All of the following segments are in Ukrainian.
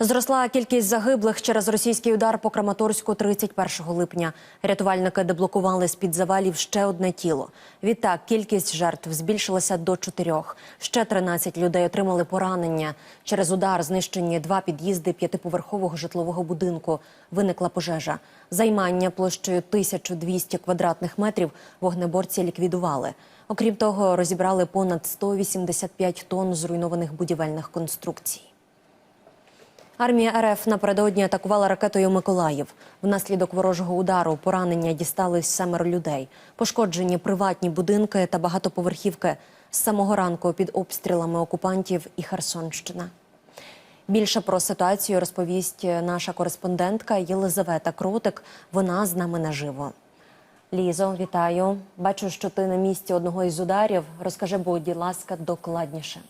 Зросла кількість загиблих через російський удар по Краматорську 31 липня. Рятувальники деблокували з-під завалів ще одне тіло. Відтак кількість жертв збільшилася до чотирьох. Ще 13 людей отримали поранення. Через удар знищені два під'їзди п'ятиповерхового житлового будинку. Виникла пожежа. Займання площею 1200 квадратних метрів вогнеборці ліквідували. Окрім того, розібрали понад 185 тонн зруйнованих будівельних конструкцій. Армія РФ напередодні атакувала ракетою Миколаїв. Внаслідок ворожого удару поранення дістались семеро людей. Пошкоджені приватні будинки та багатоповерхівки з самого ранку під обстрілами окупантів і Херсонщина. Більше про ситуацію розповість наша кореспондентка Єлизавета Кротик. Вона з нами наживо. Лізо, вітаю. Бачу, що ти на місці одного із ударів. Розкажи, будь ласка, докладніше.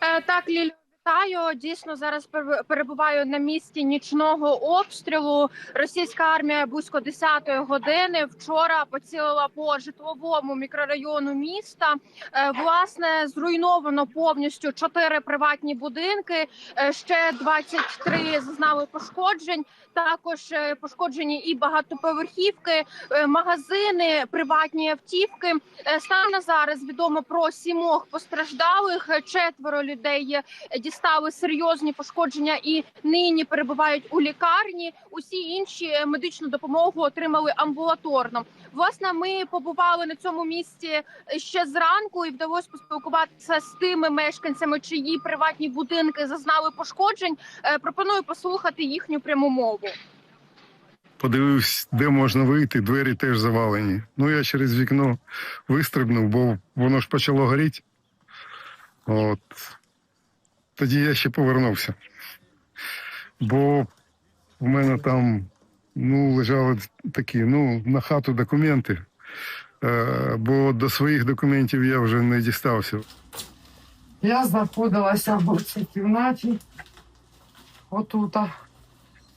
Е, Так, Лілю, вітаю. Дійсно, зараз переб- перебуваю на місці нічного обстрілу. Російська армія близько 10-ї години вчора поцілила по житловому мікрорайону міста. Е, Власне, зруйновано повністю чотири приватні будинки. е, Ще 23 зазнали пошкоджень. Також е, пошкоджені і багатоповерхівки, магазини, приватні автівки. Станом на зараз відомо про сімох постраждалих. Четверо людей е, дістали серйозні пошкодження і нині перебувають у лікарні. Усі інші медичну допомогу отримали амбулаторно. Власне, ми побували на цьому місці ще зранку, і вдалося поспілкуватися з тими мешканцями, чиї приватні будинки зазнали пошкоджень. Е, Пропоную послухати їхню пряму мову. Подивився, де можна вийти, двері теж завалені. Ну, я через вікно вистрибнув, бо воно ж почало горіти. От. Тоді я ще повернувся. Бо в мене там ну, лежали такі, ну, на хату документи. Е, бо до своїх документів я вже не дістався. Я знаходилася в цій кімнаті. Отута.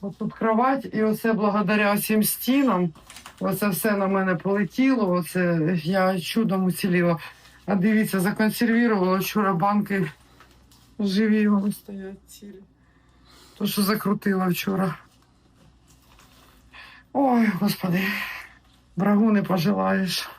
Отут кровать, і оце благодаря цим стінам. Оце все на мене полетіло. Оце я чудом уціліла. А дивіться, законсервувала вчора банки живі вони стоять цілі. То, що закрутила вчора. Ой, господи, врагу не пожелаєш.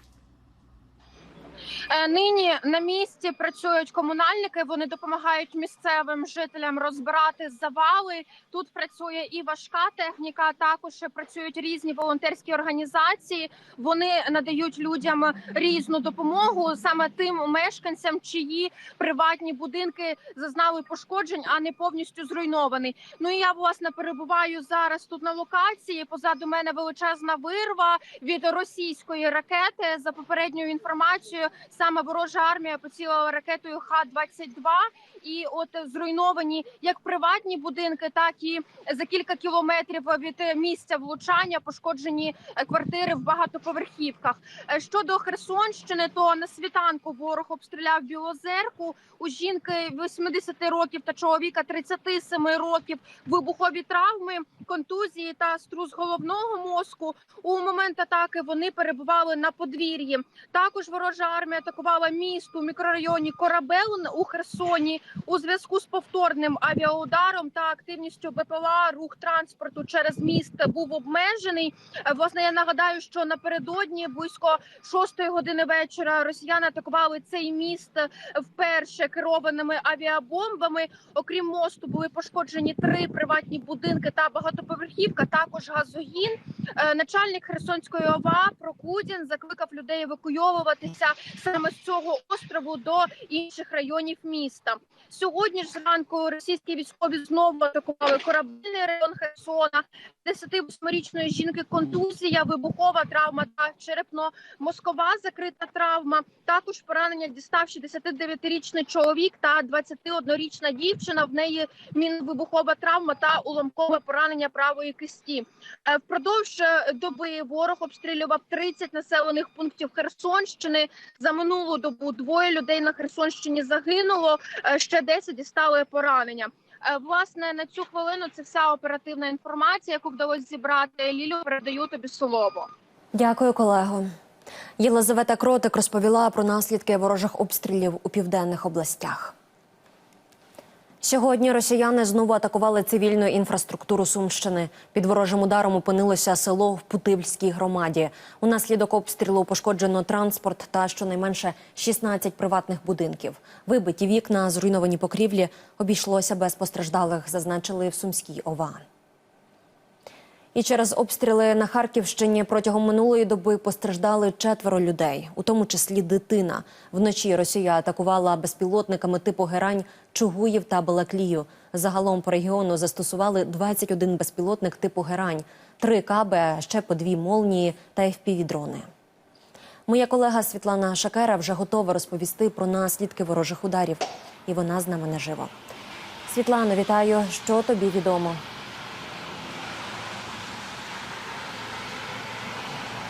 Е, Нині на місці працюють комунальники. Вони допомагають місцевим жителям розбирати завали. Тут працює і важка техніка. Також працюють різні волонтерські організації. Вони надають людям різну допомогу саме тим мешканцям, чиї приватні будинки зазнали пошкоджень, а не повністю зруйновані. Ну і я власне перебуваю зараз тут на локації. Позаду мене величезна вирва від російської ракети. За попередньою інформацією, саме ворожа армія поцілила ракетою Х-22. І от зруйновані як приватні будинки, так і за кілька кілометрів від місця влучання пошкоджені е, квартири в багатоповерхівках. Е, Щодо Херсонщини, то на світанку ворог обстріляв Білозерку. У жінки 80 років та чоловіка 37 років вибухові травми, контузії та струс головного мозку. У момент атаки вони перебували на подвір'ї. Також ворожа армія атакувала місто у мікрорайоні Корабел у Херсоні у зв'язку з повторним авіаударом та активністю БПЛА рух транспорту через міст був обмежений. Е, Власне, я нагадаю, що напередодні близько шостої години вечора росіяни атакували цей міст вперше керованими авіабомбами. Окрім мосту, були пошкоджені три приватні будинки та багатоповерхівка. Також газогін. Е, Начальник Херсонської ОВА Прокудін закликав людей евакуйовуватися саме з цього острову до інших районів міста. Сьогодні ж зранку російські військові знову атакували корабельний район Херсона. 10-8-річної жінки контузія, вибухова травма та черепно-мозкова закрита травма. Також поранення дістав 69-річний чоловік та 21-річна дівчина. В неї мінвибухова травма та уламкове поранення правої кисті. Е, Впродовж е, доби ворог обстрілював 30 населених пунктів Херсонщини. За минулу добу двоє людей на Херсонщині загинуло. е, Ще 10 дістали поранення. Е, Власне, на цю хвилину це вся оперативна інформація, яку вдалося зібрати. Лілю передаю тобі слово. Дякую, колего. Єлизавета Кротик розповіла про наслідки ворожих обстрілів у південних областях. Сьогодні росіяни знову атакували цивільну інфраструктуру Сумщини. Під ворожим ударом опинилося село в Путивльській громаді. Унаслідок обстрілу пошкоджено транспорт та щонайменше 16 приватних будинків. Вибиті вікна, зруйновані покрівлі обійшлося без постраждалих, зазначили в Сумській ОВА. І через обстріли на Харківщині протягом минулої доби постраждали четверо людей, у тому числі дитина. Вночі Росія атакувала безпілотниками типу Герань, Чугуїв та Балаклію. Загалом по регіону застосували 21 безпілотник типу Герань, три каби, ще по дві молнії та FPV-дрони. Моя колега Світлана Шакера вже готова розповісти про наслідки ворожих ударів, і вона з нами наживо. Світлано, вітаю. Що тобі відомо?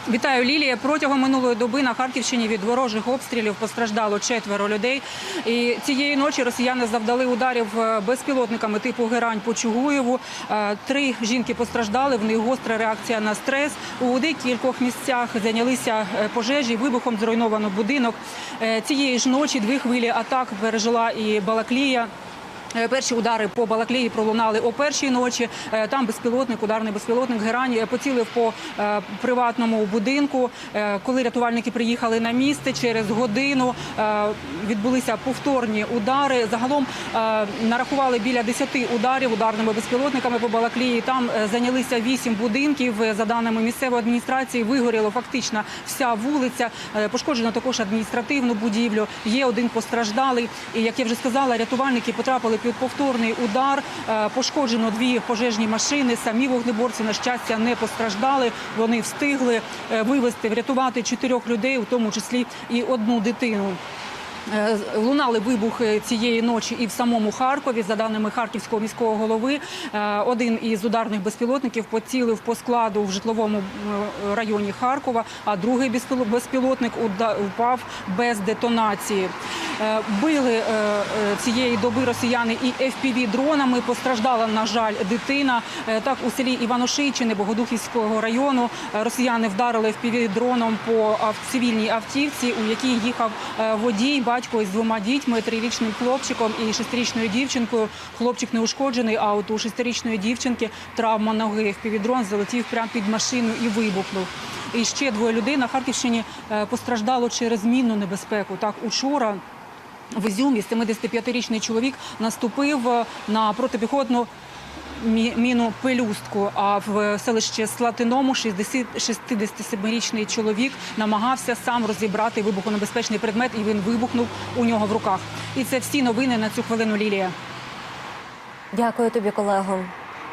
Вітаю, Лілія. Протягом минулої доби на Харківщині від ворожих обстрілів постраждало четверо людей. І цієї ночі росіяни завдали ударів е, безпілотниками типу Герань по Чугуєву. Е, Три жінки постраждали. В них гостра реакція на стрес. У декількох місцях зайнялися е, пожежі. Вибухом зруйновано будинок. Цієї ж ночі дві хвилі атак пережила і Балаклія. Е, Перші удари по Балаклії пролунали о першій ночі. Е, Там безпілотник, ударний безпілотник Герань е, поцілив по приватному будинку. Коли рятувальники приїхали на місце, через годину відбулися повторні удари. Загалом нарахували біля 10 ударів ударними безпілотниками по Балаклії. Там зайнялися 8 будинків. За даними місцевої адміністрації, вигоріло фактично вся вулиця. Пошкоджено також адміністративну будівлю. Є один постраждалий. І як я вже сказала, рятувальники потрапили під повторний удар. Е, Пошкоджено дві пожежні машини. Самі вогнеборці на щастя не постраждали. Вони встигли е, вивезти, врятувати чотирьох людей, у тому числі і одну дитину. Е, Лунали вибухи цієї ночі і в самому Харкові. За даними харківського міського голови, е, один із ударних безпілотників поцілив по складу в житловому е, районі Харкова, а другий безпіло- безпілотник впав без детонації. Били цієї доби росіяни і fpv дронами. Постраждала, на жаль, дитина. Так у селі Іваношийчини Богодухівського району росіяни вдарили fpv дроном по цивільній автівці, у якій їхав водій, батько із двома дітьми, трирічним хлопчиком і шестирічною дівчинкою. Хлопчик не ушкоджений, а от у шестирічної дівчинки травма ноги. fpv дрон залетів прямо під машину і вибухнув. І ще двоє людей на Харківщині е, постраждало через мінну небезпеку. Так, учора в Ізюмі 75-річний чоловік наступив е, на протипіхотну міну пелюстку. А в селищі Слатиному 60 67-річний чоловік намагався сам розібрати вибухонебезпечний предмет, і він вибухнув у нього в руках. І це всі новини на цю хвилину. Лілія. Дякую тобі, колего.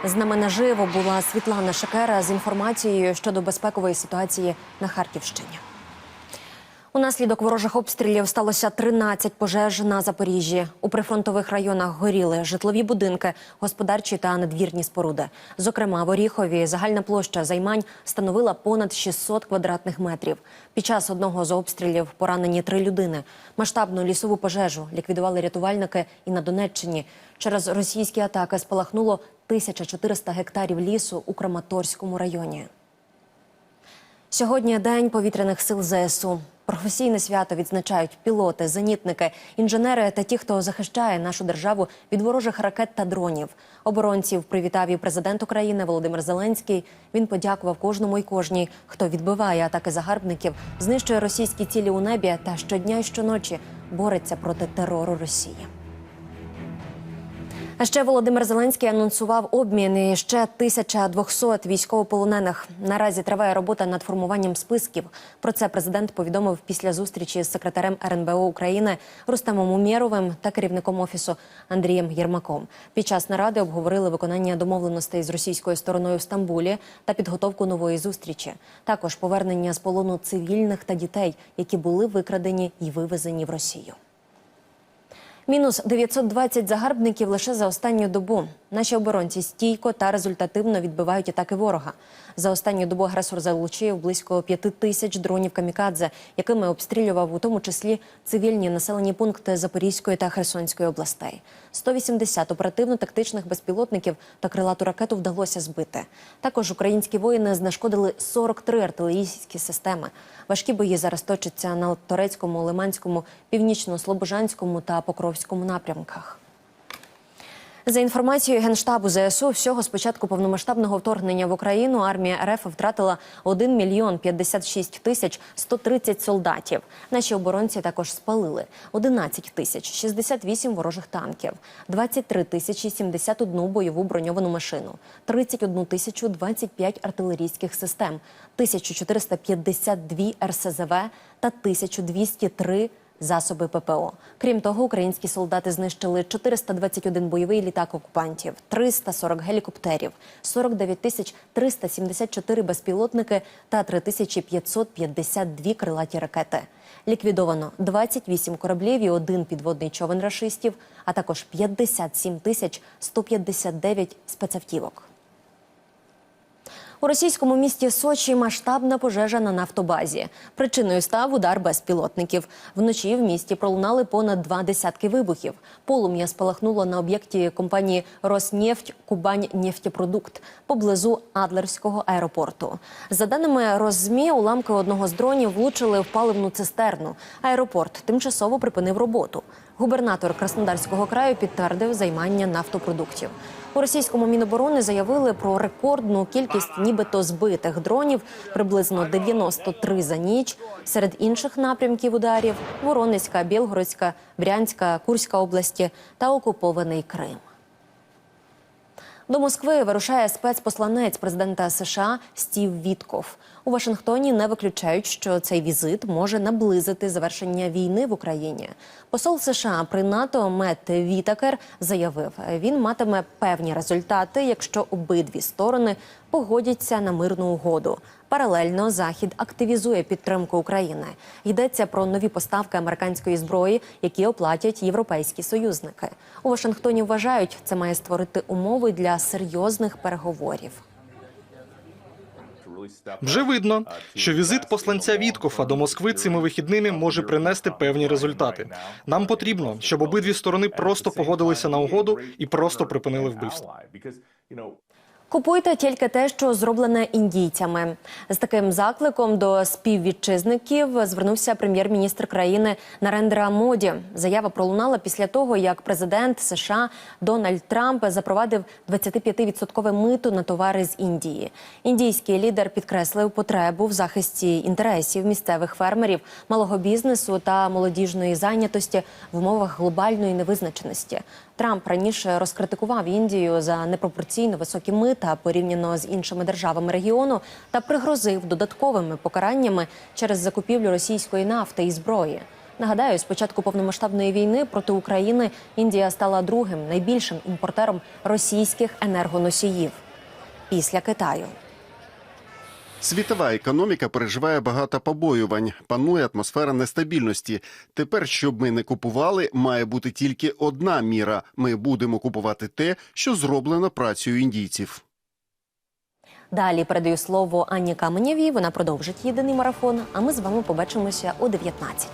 З нами наживо була Світлана Шакера з інформацією щодо безпекової ситуації на Харківщині. Унаслідок ворожих обстрілів сталося 13 пожеж на Запоріжжі. У прифронтових районах горіли житлові будинки, господарчі та надвірні споруди. Зокрема, в Оріхові загальна площа займань становила понад 600 квадратних метрів. Під час одного з обстрілів поранені три людини. Масштабну лісову пожежу ліквідували рятувальники і на Донеччині. Через російські атаки спалахнуло 1400 гектарів лісу у Краматорському районі. Сьогодні день повітряних сил ЗСУ. Професійне свято відзначають пілоти, зенітники, інженери та ті, хто захищає нашу державу від ворожих ракет та дронів. Оборонців привітав і президент України Володимир Зеленський. Він подякував кожному і кожній, хто відбиває атаки загарбників, знищує російські цілі у небі та щодня і щоночі бореться проти терору Росії. А ще Володимир Зеленський анонсував обмін і ще 1200 військовополонених. Наразі триває робота над формуванням списків. Про це президент повідомив після зустрічі з секретарем РНБО України Рустемом Умєровим та керівником офісу Андрієм Єрмаком. Під час наради обговорили виконання домовленостей з російською стороною в Стамбулі та підготовку нової зустрічі. Також повернення з полону цивільних та дітей, які були викрадені і вивезені в Росію. Мінус 920 загарбників лише за останню добу. Наші оборонці стійко та результативно відбивають атаки ворога. За останню добу агресор залучив близько 5 тисяч дронів камікадзе, якими обстрілював у тому числі цивільні населені пункти Запорізької та Херсонської областей. 180 оперативно-тактичних безпілотників та крилату ракету вдалося збити. Також українські воїни знешкодили 43 артилерійські системи. Важкі бої зараз точаться на Торецькому, Лиманському, Північно-Слобожанському та Покровському напрямках. За інформацією генштабу ЗСУ, всього з початку повномасштабного вторгнення в Україну армія РФ втратила 1 мільйон 56 тисяч 130 солдатів. Наші оборонці також спалили 11 тисяч 68 ворожих танків, 23 тисячі 71 бойову броньовану машину, 31 тисячу 25 артилерійських систем, 1452 РСЗВ та 1203 засоби ППО. Крім того, українські солдати знищили 421 бойовий літак окупантів, 340 гелікоптерів, 49 тисяч 374 безпілотники та 3552 крилаті ракети. Ліквідовано 28 кораблів і один підводний човен рашистів, а також 57 тисяч 159 спецавтівок. У російському місті Сочі масштабна пожежа на нафтобазі. Причиною став удар безпілотників. Вночі в місті пролунали понад два десятки вибухів. Полум'я спалахнуло на об'єкті компанії Роснефть Кубань нефтепродукт поблизу Адлерського аеропорту. За даними Роззмі, уламки одного з дронів влучили в паливну цистерну. Аеропорт тимчасово припинив роботу. Губернатор Краснодарського краю підтвердив займання нафтопродуктів. У російському міноборони заявили про рекордну кількість нібито збитих дронів, приблизно 93 за ніч. Серед інших напрямків ударів Воронезька, Білгородська, Брянська, Курська області та окупований Крим. До Москви вирушає спецпосланець президента США Стів Вітков. У Вашингтоні не виключають, що цей візит може наблизити завершення війни в Україні. Посол США при НАТО Мет Вітакер заявив, він матиме певні результати, якщо обидві сторони погодяться на мирну угоду. Паралельно захід активізує підтримку України. Йдеться про нові поставки американської зброї, які оплатять європейські союзники. У Вашингтоні вважають, це має створити умови для серйозних переговорів. Вже видно, що візит посланця Віткофа до Москви цими вихідними може принести певні результати. Нам потрібно, щоб обидві сторони просто погодилися на угоду і просто припинили вбивство. Купуйте тільки те, що зроблене індійцями. З таким закликом до співвітчизників звернувся прем'єр-міністр країни Нарендра Моді. Заява пролунала після того, як президент США Дональд Трамп запровадив 25-відсоткове мито на товари з Індії. Індійський лідер підкреслив потребу в захисті інтересів місцевих фермерів, малого бізнесу та молодіжної зайнятості в умовах глобальної невизначеності. Трамп раніше розкритикував Індію за непропорційно високі мита порівняно з іншими державами регіону та пригрозив додатковими покараннями через закупівлю російської нафти і зброї. Нагадаю, з початку повномасштабної війни проти України Індія стала другим найбільшим імпортером російських енергоносіїв після Китаю. Світова економіка переживає багато побоювань. Панує атмосфера нестабільності. Тепер, щоб ми не купували, має бути тільки одна міра. Ми будемо купувати те, що зроблено працею індійців. Далі передаю слово Анні Каменєвій. Вона продовжить єдиний марафон. А ми з вами побачимося о 19.